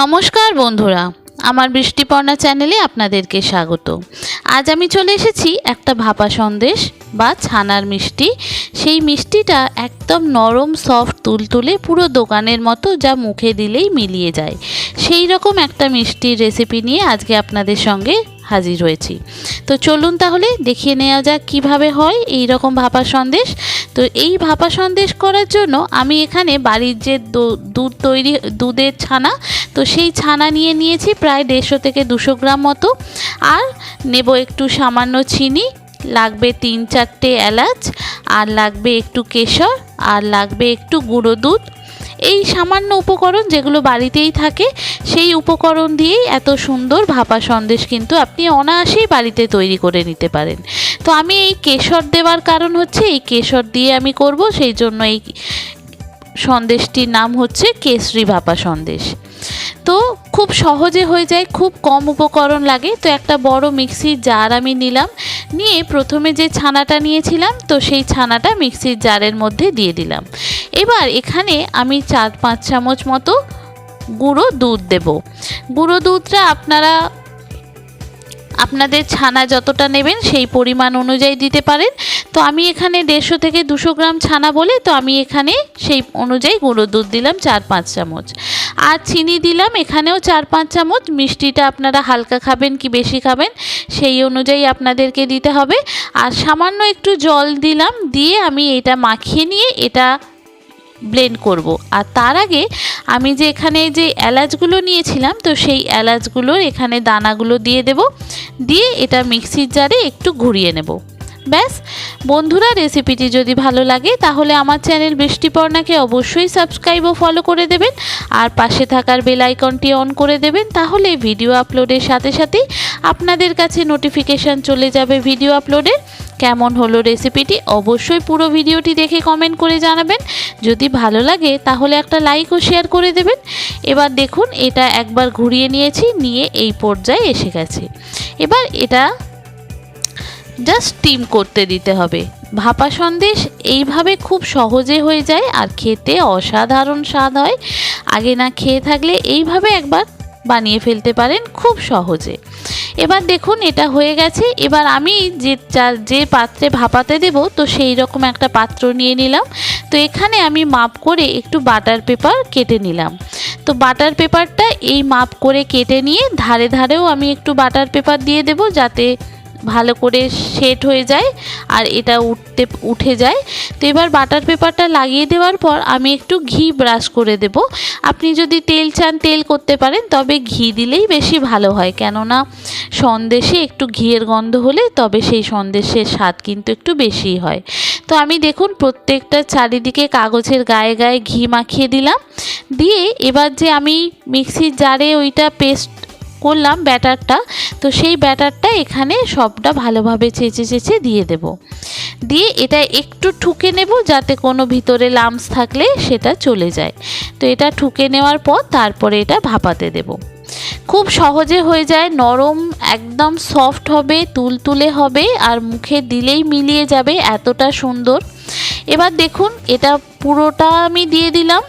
নমস্কার বন্ধুরা, আমার বৃষ্টিপর্ণা চ্যানেলে আপনাদেরকে স্বাগত। আজ আমি চলে এসেছি একটা ভাপা সন্দেশ বা ছানার মিষ্টি। সেই মিষ্টিটা একদম নরম, সফট, তুলতুলে পুরো দোকানের মতো যা মুখে দিলেই মিলিয়ে যায়। সেই রকম একটা মিষ্টির রেসিপি নিয়ে আজকে আপনাদের সঙ্গে হাজির হয়েছি। তো চলুন তাহলে দেখিয়ে নেওয়া যাক কীভাবে হয় এই রকম ভাপা সন্দেশ। তো এই ভাপা সন্দেশ করার জন্য আমি এখানে বাড়ির যে দুধ তৈরি, দুধের ছানা, তো সেই ছানা নিয়ে নিয়েছি প্রায় দেড়শো থেকে দুশো গ্রাম মতো। আর নেব একটু সামান্য চিনি, লাগবে তিন চারটে এলাচ, আর লাগবে একটু কেশর, আর লাগবে একটু গুঁড়ো দুধ। এই সামান্য উপকরণ যেগুলো বাড়িতেই থাকে, সেই উপকরণ দিয়েই এত সুন্দর ভাপা সন্দেশ কিন্তু আপনি অনায়াসেই বাড়িতে তৈরি করে নিতে পারেন। তো আমি এই কেশর দেওয়ার কারণ হচ্ছে, এই কেশর দিয়ে আমি করব, সেই জন্য এই সন্দেশটির নাম হচ্ছে কেশরি ভাপা সন্দেশ। তো খুব সহজে হয়ে যায়, খুব কম উপকরণ লাগে। তো একটা বড় মিক্সির জার আমি নিলাম, নিয়ে প্রথমে যে ছানাটা নিয়েছিলাম, তো সেই ছানাটা মিক্সির জারের মধ্যে দিয়ে দিলাম। এবার এখানে আমি চার পাঁচ চামচ মতো গুঁড়ো দুধ দেব। গুঁড়ো দুধটা আপনারা, আপনাদের ছানা যতটা নেবেন সেই পরিমাণ অনুযায়ী দিতে পারেন। তো আমি এখানে দেড়শো থেকে দুশো গ্রাম ছানা বলে, তো আমি এখানে সেই অনুযায়ী গুঁড়ো দুধ দিলাম চার পাঁচ চামচ। আর চিনি দিলাম, এখানেও চার পাঁচ চামচ। মিষ্টিটা আপনারা হালকা খাবেন কি বেশি খাবেন, সেই অনুযায়ী আপনাদেরকে দিতে হবে। আর সামান্য একটু জল দিলাম, দিয়ে আমি এটা মাখিয়ে নিয়ে এটা ব্লেন্ড করব। আর তার আগে আমি যে এখানে যে এলাচগুলো নিয়েছিলাম, তো সেই এলাচগুলোর এখানে দানাগুলো দিয়ে দেব। দিয়ে এটা মিক্সির জারে একটু ঘুরিয়ে নেব। ব্যাস, বন্ধুরা রেসিপিটি যদি ভালো লাগে, তাহলে আমার চ্যানেল বৃষ্টিপর্ণাকে অবশ্যই সাবস্ক্রাইব ও ফলো করে দেবেন। আর পাশে থাকার বেল আইকনটি অন করে দেবেন, তাহলে ভিডিও আপলোডের সাথে সাথেই আপনাদের কাছে নোটিফিকেশান চলে যাবে ভিডিও আপলোডের। কেমন হলো রেসিপিটি অবশ্যই পুরো ভিডিওটি দেখে কমেন্ট করে জানাবেন। যদি ভালো লাগে, তাহলে একটা লাইক ও শেয়ার করে দেবেন। এবার দেখুন, এটা একবার ঘুরিয়ে নিয়েছি, নিয়ে এই পর্যায়ে এসে গেছে। এবার এটা জাস্ট স্টিম করতে দিতে হবে। ভাপা সন্দেশ এইভাবে খুব সহজে হয়ে যায়, আর খেতে অসাধারণ স্বাদ হয়। আগে না খেয়ে থাকলে এইভাবে একবার বানিয়ে ফেলতে পারেন খুব সহজে। এবার দেখুন, এটা হয়ে গেছে। এবার আমি যে যা- পাত্রে ভাপাতে দেব, তো সেই রকম একটা পাত্র নিয়ে নিলাম। তো এখানে আমি মাপ করে একটু বাটার পেপার কেটে নিলাম। তো বাটার পেপারটা এই মাপ করে কেটে নিয়ে ধারে ধারেও আমি একটু বাটার পেপার দিয়ে দেব, যাতে ভালো করে সেট হয়ে যায় আর এটা উঠতে, উঠে যায়। তো এবার বাটার পেপারটা লাগিয়ে দেওয়ার পর আমি একটু ঘি ব্রাশ করে দেব। আপনি যদি তেল চান, তেল করতে পারেন, তবে ঘি দিলেই বেশি ভালো হয়। কেননা সন্দেশে একটু ঘিয়ের গন্ধ হলে তবে সেই সন্দেশের স্বাদ কিন্তু একটু বেশি হয়। তো আমি দেখুন প্রত্যেকটা চারিদিকে কাগজের গায়ে গায়ে ঘি মাখিয়ে দিলাম। দিয়ে এবার যে আমি মিক্সির জারে ওইটা পেস্ট করলাম ব্যাটারটা, তো সেই ব্যাটারটা এখানে সবটা ভালোভাবে চেঁচে চেঁচে দিয়ে দেব। দিয়ে এটা একটু ঠুকে নেব যাতে কোনো ভিতরে লামস থাকলে সেটা চলে যায়। তো এটা ঠুকে নেওয়ার পর তারপরে এটা ভাপাতে দেব। খুব সহজে হয়ে যায়, নরম, একদম সফট হবে, তুলতুলে হবে, আর মুখে দিলেই মিলিয়ে যাবে, এতটা সুন্দর। এবার দেখুন, এটা পুরোটা আমি দিয়ে দিলাম।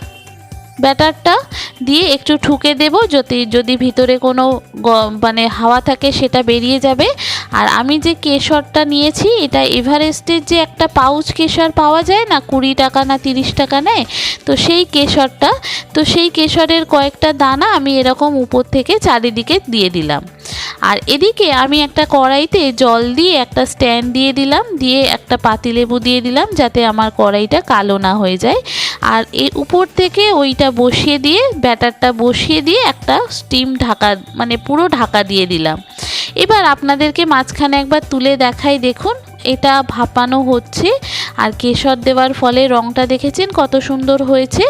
ব্যাটারটা দিয়ে একটু ঠুকে দেব, যদি যদি ভিতরে কোনো মানে হাওয়া থাকে সেটা বেরিয়ে যাবে। আর আমি যে কেশরটা নিয়েছি, এটা এভারেস্টের যে একটা পাউচ কেশর পাওয়া যায় না, কুড়ি টাকা না তিরিশ টাকা নেয়, তো সেই কেশরটা, তো সেই কেশরের কয়েকটা দানা আমি এরকম উপর থেকে চারিদিকে দিয়ে দিলাম। আর এদিকে আমি একটা কড়াইতে জল দিয়ে একটা স্ট্যান্ড দিয়ে দিলাম, দিয়ে একটা পাতিলেবু দিয়ে দিলাম যাতে আমার কড়াইটা কালো না হয়ে যায়। আর এর উপর থেকে ওইটা বসিয়ে দিয়ে, ব্যাটারটা বসিয়ে দিয়ে একটা স্টিম ঢাকা মানে পুরো ঢাকা দিয়ে দিলাম। এবার আপনাদেরকে মাঝখানে একবার তুলে দেখাই দেখুন, এটা ভাপানো হচ্ছে। আর কেশর দেওয়ার ফলে রঙটা দেখেছেন কত সুন্দর হয়েছে।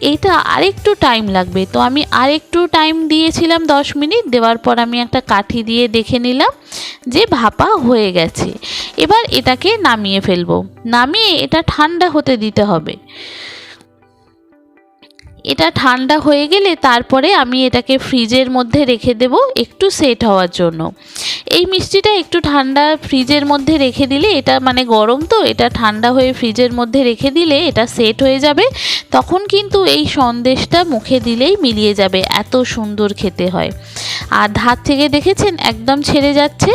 এটা আরেকটু টাইম লাগবে। তো আমি আরেকটু টাইম দিয়েছিলাম দশ মিনিট, দেওয়ার পর আমি একটা কাঠি দিয়ে দেখে নিলাম যে ভাপা হয়ে গেছে। এবার এটাকে নামিয়ে ফেলব। নামিয়ে এটা ঠান্ডা হতে দিতে হবে। এটা ঠান্ডা হয়ে গেলে তারপরে আমি এটাকে ফ্রিজের মধ্যে রেখে দেব একটু সেট হওয়ার জন্য। এই মিষ্টিটা একটু ঠান্ডা ফ্রিজের মধ্যে রেখে দিলে এটা মানে গরম তো, এটা ঠান্ডা হয়ে ফ্রিজের মধ্যে রেখে দিলে এটা সেট হয়ে যাবে। তখন কিন্তু এই সন্দেশটা মুখে দিলেই মিলিয়ে যাবে, এত সুন্দর খেতে হয়। আর ধার থেকে দেখেছেন একদম ছেড়ে যাচ্ছে,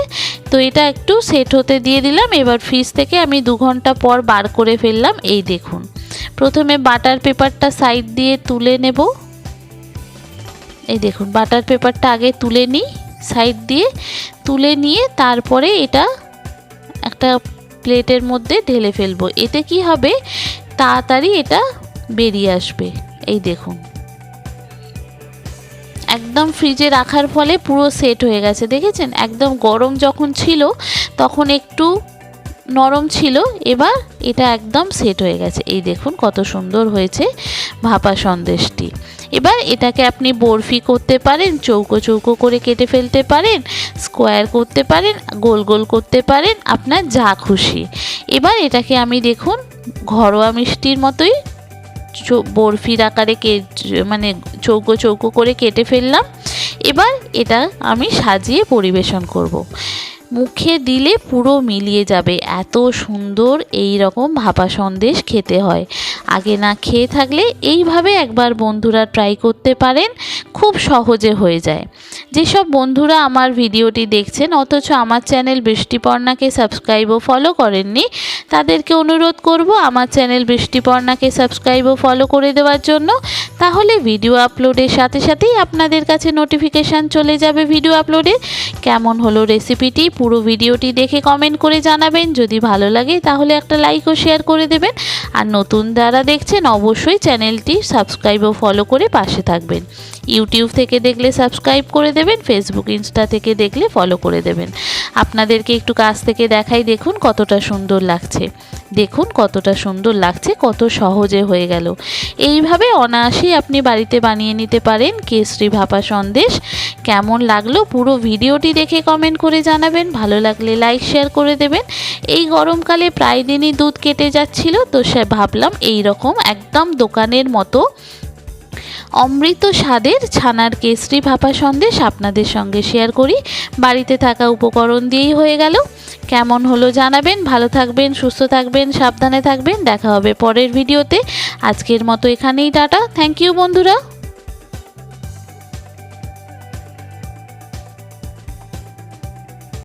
তো এটা একটু সেট হতে দিয়ে দিলাম। এবার ফ্রিজ থেকে আমি দু ঘণ্টা পর বার করে ফেললাম, এই দেখুন। প্রথমে বাটার পেপারটা সাইড দিয়ে তুলে নেব। এই দেখুন, বাটার পেপারটা আগে তুলে নিই, সাইড দিয়ে তুলে নিয়ে তারপরে এটা একটা প্লেটের মধ্যে ঢেলে ফেলব। এতে কি হবে? তাড়াতাড়ি এটা বেরিয়ে আসবে। এই দেখুন। একদম ফ্রিজে রাখার ফলে পুরো সেট হয়ে গেছে, দেখেছেন? একদম গরম যখন ছিল, তখন একটু নরম ছিল, এবার এটা একদম সেট হয়ে গেছে। এই দেখুন কত সুন্দর হয়েছে ভাপা সন্দেশটি। এবার এটাকে আপনি বরফি করতে পারেন, চৌকো চৌকো করে কেটে ফেলতে পারেন স্কোয়ার করতে পারেন, গোল গোল করতে পারেন, আপনার যা খুশি। এবার এটাকে আমি দেখুন ঘরোয়া মিষ্টির মতোই বরফির আকারে কে মানে চৌকো চৌকো করে কেটে ফেললাম। এবার এটা আমি সাজিয়ে পরিবেশন করব। মুখে দিলে পুরো মিলিয়ে যাবে। এত সুন্দর এই রকম ভাপা সন্দেশ খেতে হয়। আগে না খেয়ে থাকলে এইভাবে একবার বন্ধুরা ট্রাই করতে পারেন, খুব সহজে হয়ে যায়। যেসব বন্ধুরা আমার ভিডিওটি দেখছেন, অথচ আমার চ্যানেল বৃষ্টিপর্ণাকে সাবস্ক্রাইব ও ফলো করেননি, তাদেরকে অনুরোধ করব আমার চ্যানেল বৃষ্টিপর্ণাকে সাবস্ক্রাইব ও ফলো করে দেওয়ার জন্য। তাহলে ভিডিও আপলোডের সাথে সাথেই আপনাদের কাছে নোটিফিকেশান চলে যাবে ভিডিও আপলোডে কেমন হলো রেসিপিটি পুরো ভিডিওটি দেখে কমেন্ট করে জানাবেন। যদি ভালো লাগে, তাহলে একটা লাইক ও শেয়ার করে দেবেন। আর নতুন যারা দেখছেন, অবশ্যই চ্যানেলটি সাবস্ক্রাইব ও ফলো করে পাশে থাকবেন। ইউটিউব থেকে দেখলে সাবস্ক্রাইব করে দেবেন ফেসবুক ইনস্টা থেকে দেখলে ফলো করে দেবেন। আপনাদেরকে একটু কাছ থেকে দেখাই দেখুন কতটা সুন্দর লাগছে। দেখুন কতটা সুন্দর লাগছে, কত সহজে হয়ে গেল। এইভাবে অনায়াসেই আপনি বাড়িতে বানিয়ে নিতে পারেন কেশরি ভাপা সন্দেশ। কেমন লাগল পুরো ভিডিওটি দেখে কমেন্ট করে জানাবেন। ভালো লাগলে লাইক শেয়ার করে দেবেন। এই গরমকালে প্রায় দিনই দুধ কেটে যাচ্ছিল, তো সে ভাবলাম এই রকম একদম দোকানের মতো অমৃত স্বাদের ছানার কেশরি ভাপা সন্দেশ আপনাদের সঙ্গে শেয়ার করি। বাড়িতে থাকা উপকরণ দিয়েই হয়ে গেল। কেমন হলো জানাবেন, ভালো থাকবেন, সুস্থ থাকবেন, সাবধানে থাকবেন। দেখা হবে পরের ভিডিওতে আজকের মতো এখানেই টাটা। থ্যাংক ইউ বন্ধুরা।